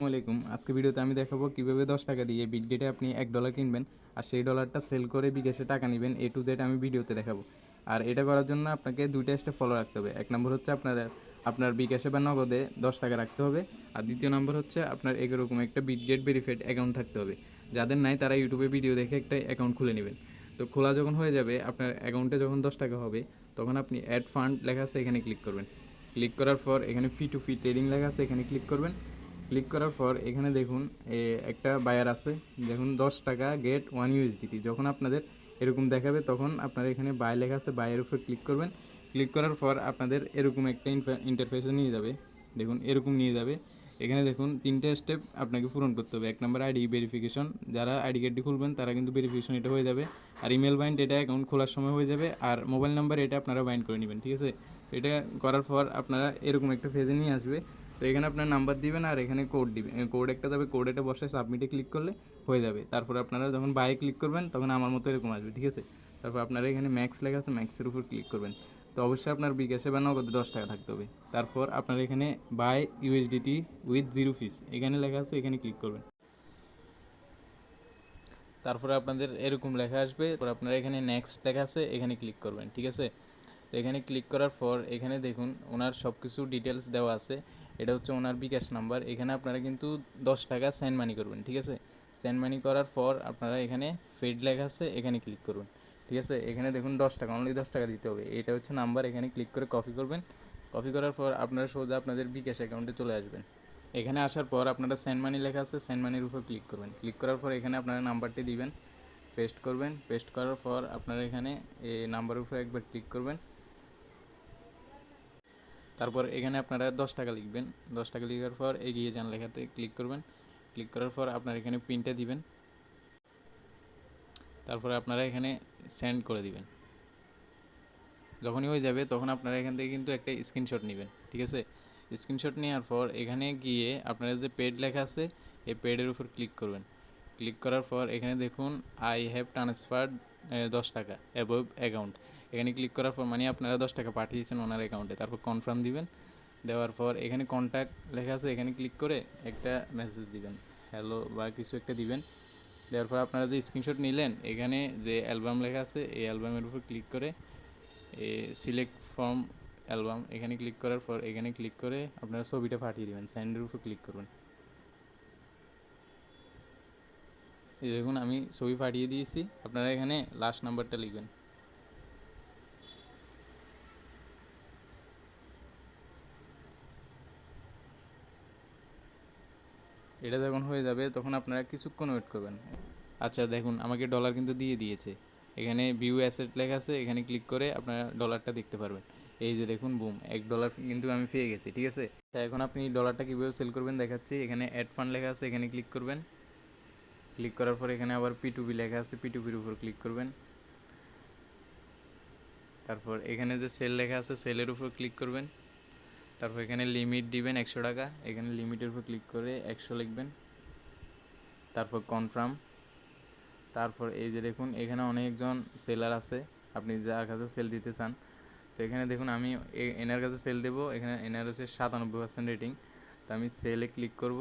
আসসালামাইকুম আজকে ভিডিওতে আমি দেখাবো কীভাবে দশ টাকা দিয়ে বিটগেটে আপনি এক ডলার কিনবেন আর সেই ডলারটা সেল করে বিকাশে টাকা নেবেন। এ টু জেড আমি ভিডিওতে দেখাবো। আর এটা করার জন্য আপনাকে দুইটা স্টেপ ফলো রাখতে হবে। এক নম্বর হচ্ছে আপনাদের আপনার বিকাশে বা নগদে দশ টাকা রাখতে হবে। আর দ্বিতীয় নম্বর হচ্ছে আপনার এরকম একটা বিটগেট ভেরিফাইড অ্যাকাউন্ট থাকতে হবে। যাদের নাই তারা ইউটিউবে ভিডিও দেখে একটা অ্যাকাউন্ট খুলে নেবেন। তো খোলা যখন হয়ে যাবে, আপনার অ্যাকাউন্টে যখন দশ টাকা হবে, তখন আপনি অ্যাড ফান্ড লেখা আছে এখানে ক্লিক করবেন। ক্লিক করার পর এখানে ফি টু ফি ট্রেডিং লেখা আছে, এখানে ক্লিক করবেন। ক্লিক করার পর এখানে দেখুন একটা বায়ার আছে। দেখুন, দশ টাকা গেট ওয়ান ইউএসডিটি যখন আপনাদের এরকম দেখাবে, তখন আপনারা এখানে বাই লেখা আছে বাইয়ের উপর ক্লিক করবেন। ক্লিক করার পর আপনাদের এরকম একটা ইন্টারফেসে নিয়ে যাবে। দেখুন, এরকম নিয়ে যাবে। এখানে দেখুন, তিনটে স্টেপ আপনাকে পূরণ করতে হবে। এক নম্বর আইডি ভেরিফিকেশন যারা আইডি কার্ডটি খুলবেন, তারা কিন্তু ভেরিফিকেশন এটা হয়ে যাবে। আর ইমেল বাইন্ড এটা অ্যাকাউন্ট খোলার সময় হয়ে যাবে। আর মোবাইল নাম্বার এটা আপনারা বাইন্ড করে নেবেন, ঠিক আছে? এটা করার পর আপনারা এরকম একটা ফেজে নিয়ে আসবে। তো এখানে আপনার নাম্বার দিবেন আর এখানে কোড দিবেন। কোড একটা যাবে কোড এটা বসে সাবমিটে ক্লিক করলে হয়ে যাবে। তারপর আপনারা যখন বাই ক্লিক করবেন, তখন আমার মতো এরকম আসবে, ঠিক আছে? তারপর আপনারা এখানে ম্যাক্স লেখা আছে ম্যাক্সের উপর ক্লিক করবেন। তো অবশ্যই আপনার বিকাশে বা নগদে দশ টাকা থাকতে হবে। তারপর আপনার এখানে buy USDT with zero fees এখানে লেখা আছে, এখানে ক্লিক করবেন। তারপরে আপনাদের এরকম লেখা আসবে, তারপর আপনারা এখানে নেক্সট লেখা আছে, এখানে ক্লিক করবেন, ঠিক আছে? তো এখানে ক্লিক করার পর এখানে দেখুন, ওনার সব কিছু ডিটেলস দেওয়া আছে। এটা হচ্ছে ওনার বিকাশ নাম্বার। এখানে আপনারা কিন্তু দশ টাকা সেন্ড মানি করবেন, ঠিক আছে? সেন্ড মানি করার পর আপনারা এখানে ফেড লেখা আছে, এখানে ক্লিক করবেন ঠিক আছে? এখানে দেখুন দশ টাকা অনলি দশ টাকা দিতে হবে। এটা হচ্ছে নাম্বার, এখানে ক্লিক করে কপি করবেন। কপি করার পর আপনারা সোজা আপনাদের বিকাশ অ্যাকাউন্টে চলে আসবেন। এখানে আসার পর আপনারা সেন্ড মানি লেখা আছে সেন্ড মানির উপর ক্লিক করবেন। ক্লিক করার পর এখানে আপনারা নাম্বারটি দিবেন পেস্ট করবেন। পেস্ট করার পর আপনারা এখানে এই নাম্বারের উপর একবার ক্লিক করবেন। তারপর এখানে আপনারা দশ টাকা লিখবেন। দশ টাকা লিখার পর এগিয়ে যান লেখাতে ক্লিক করবেন। ক্লিক করার পর আপনার এখানে পিনটা দিবেন। তারপরে আপনারা এখানে সেন্ড করে দিবেন। যখনই হয়ে যাবে তখন আপনারা এখান থেকে কিন্তু একটা স্ক্রিনশট নেবেন, ঠিক আছে? স্ক্রিনশট নেওয়ার পর এখানে গিয়ে আপনারা যে পেড লেখা আছে, এই পেডের উপর ক্লিক করবেন। ক্লিক করার পর এখানে দেখুন আই হ্যাভ ট্রান্সফার্ড দশ টাকা অ্যাবভ অ্যাকাউন্ট এখানে ক্লিক করার পর মানে আপনারা দশ টাকা পাঠিয়েছেন ওনার অ্যাকাউন্টে তারপর কনফার্ম দিবেন। দেওয়ার পর এখানে কন্ট্যাক্ট লেখা আছে, এখানে ক্লিক করে একটা মেসেজ দিবেন। হ্যালো বা কিছু একটা দিবেন। দেওয়ার পর আপনারা যে স্ক্রিনশট নিলেন, এখানে যে অ্যালবাম লেখা আছে, এই অ্যালবামের উপর ক্লিক করে এ সিলেক্ট ফর্ম অ্যালবাম এখানে ক্লিক করার পর এখানে ক্লিক করে আপনারা ছবিটা পাঠিয়ে দেবেন স্যান্ডের উপর ক্লিক করবেন। এই দেখুন, আমি ছবি পাঠিয়ে দিয়েছি। আপনারা এখানে লাস্ট নাম্বারটা লিখবেন। এটা যখন হয়ে যাবে, তখন আপনারা কিছুক্ষণ ওয়েট করবেন। আচ্ছা দেখুন, আমাকে ডলার কিন্তু দিয়ে দিয়েছে। এখানে ভিউ অ্যাসেট লেখা আছে, এখানে ক্লিক করে আপনারা ডলারটা দেখতে পারবেন। এই যে দেখুন বুম এক ডলার কিন্তু আমি পেয়ে গেছি, ঠিক আছে? তা এখন আপনি ডলারটা কীভাবে সেল করবেন দেখাচ্ছি। এখানে অ্যাড ফান্ড লেখা আছে, এখানে ক্লিক করবেন। ক্লিক করার পর এখানে আবার পি টু বি লেখা আছে পি টু বির উপর ক্লিক করবেন। তারপর এখানে যে সেল লেখা আছে সেলের উপর ক্লিক করবেন। তারপর এখানে লিমিট দিবেন একশো টাকা, এখানে লিমিটের উপর ক্লিক করে একশো লিখবেন। তারপর কনফার্ম তারপর এই যে দেখুন, এখানে অনেকজন সেলার আছে, আপনি যার কাছে সেল দিতে চান। তো এখানে দেখুন, আমি এনার কাছে সেল দেবো, এখানে এনার হচ্ছে সাতানব্বই পার্সেন্ট রেটিং তো আমি সেলে ক্লিক করব।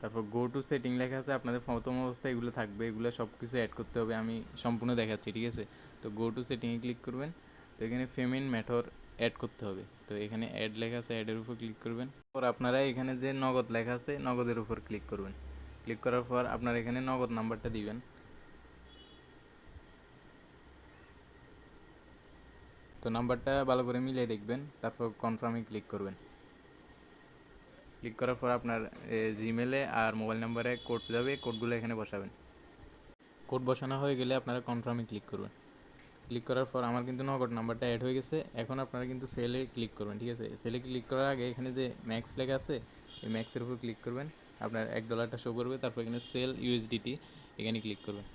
তারপর গো টু সেটিং লেখা আছে, আপনাদের প্রথম অবস্থায় এগুলো থাকবে, এগুলো সব কিছু অ্যাড করতে হবে, আমি সম্পূর্ণ দেখাচ্ছি, ঠিক আছে? তো গো টু সেটিংয়ে ক্লিক করবেন। তো এখানে পেমেন্ট মেথড অ্যাড করতে হবে। তো এখানে অ্যাড লেখা আছে অ্যাডের উপর ক্লিক করবেন। পর আপনারা এখানে যে নগদ লেখা আছে, নগদের উপর ক্লিক করবেন। ক্লিক করার পর আপনার এখানে নগদ নাম্বারটা দিবেন। তো নাম্বারটা ভালো করে মিলিয়ে দেখবেন, তারপর কনফার্মে ক্লিক করবেন। ক্লিক করার পর আপনার জিমেলে আর মোবাইল নাম্বারে কোড যাবে কোডগুলো এখানে বসাবেন। কোড বসানো হয়ে গেলে আপনারা কনফার্মে ক্লিক করবেন। ক্লিক করার পর আমার কিন্তু নগদ নাম্বারটা অ্যাড হয়ে গেছে। এখন আপনারা কিন্তু সেলে ক্লিক করবেন, ঠিক আছে? সেলে ক্লিক করার আগে এখানে যে ম্যাক্স লেখা আছে এই ম্যাক্সের উপর ক্লিক করবেন। আপনার এক ডলারটা শো করবে, তারপর এখানে সেল ইউএসডিটি এখানে ক্লিক করবেন।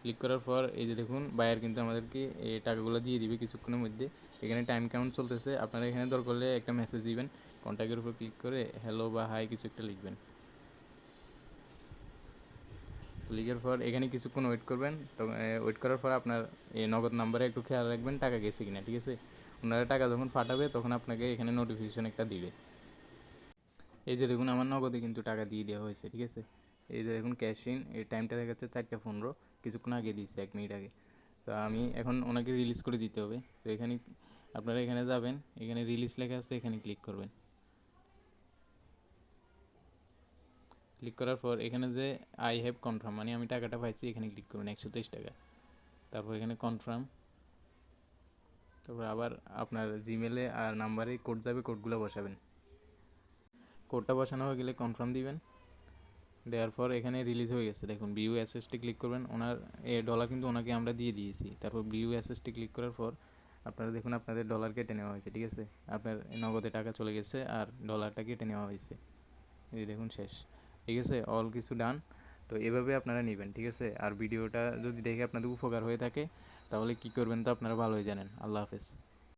ক্লিক করার পর এই যে দেখুন বায়ার কিন্তু আমাদেরকে এই টাকাগুলো দিয়ে দিবে কিছুক্ষণের মধ্যে। এখানে টাইম কাউন্ট চলতেছে, আপনারা এখানে দরকার করলে একটা মেসেজ দিবেন কন্ট্যাক্টের উপর ক্লিক করে হ্যালো বা হাই কিছু একটা লিখবেন। লিখার পর এখানে কিছুক্ষণ ওয়েট করবেন। তো ওয়েট করার পর আপনার এই নগদ নাম্বারে একটু খেয়াল রাখবেন, টাকা গেছে কিনা, ঠিক আছে? ওনারা টাকা যখন ফাটাবে তখন আপনাকে এখানে নোটিফিকেশন একটা দিবে। এই যে দেখুন, আমার নগদে কিন্তু টাকা দিয়ে দেওয়া হয়েছে, ঠিক আছে? এই যে দেখুন ক্যাশ ইন এই টাইমটা দেখা যাচ্ছে চারটা পনেরো, কিছুক্ষণ আগে দিয়েছে, এক মিনিট আগে। তো আমি এখন ওনাকে রিলিজ করে দিতে হবে। তো এখানে আপনারা এখানে যাবেন, এখানে রিলিজ লেখা আছে, এখানে ক্লিক করবেন। ক্লিক করার পর এখানে যে আই হ্যাভ কনফার্ম মানে আমি টাকাটা পাইছি, এখানে ক্লিক করবেন, একশো তেইশ টাকা। তারপর এখানে কনফার্ম তারপর আবার আপনার জিমেলে আর নাম্বারে কোড যাবে কোডগুলো বসাবেন। কোডটা বসানো হয়ে গেলে কনফার্ম দিবেন। দেওয়ার পর এখানে রিলিজ হয়ে গেছে। দেখুন বিউ অ্যাসেসটি ক্লিক করবেন, ওনার, এ ডলার কিন্তু ওনাকে আমরা দিয়ে দিয়েছি। তারপর বিউ অ্যাসেসটি ক্লিক করার পর আপনারা দেখুন, আপনাদের ডলার কেটে নেওয়া হয়েছে, ঠিক আছে? আপনার নগদে টাকা চলে গেছে আর ডলারটা কেটে নেওয়া হয়েছে। এই দেখুন, শেষ। ঠিক আছে? অল কিছু ডান তো এভাবে আপনারা নেবেন, ঠিক আছে? আর ভিডিওটা যদি দেখে আপনাদের উপকার হয়ে থাকে, তাহলে কি করবেন তো আপনারা ভালোই জানেন। আল্লাহ হাফেজ।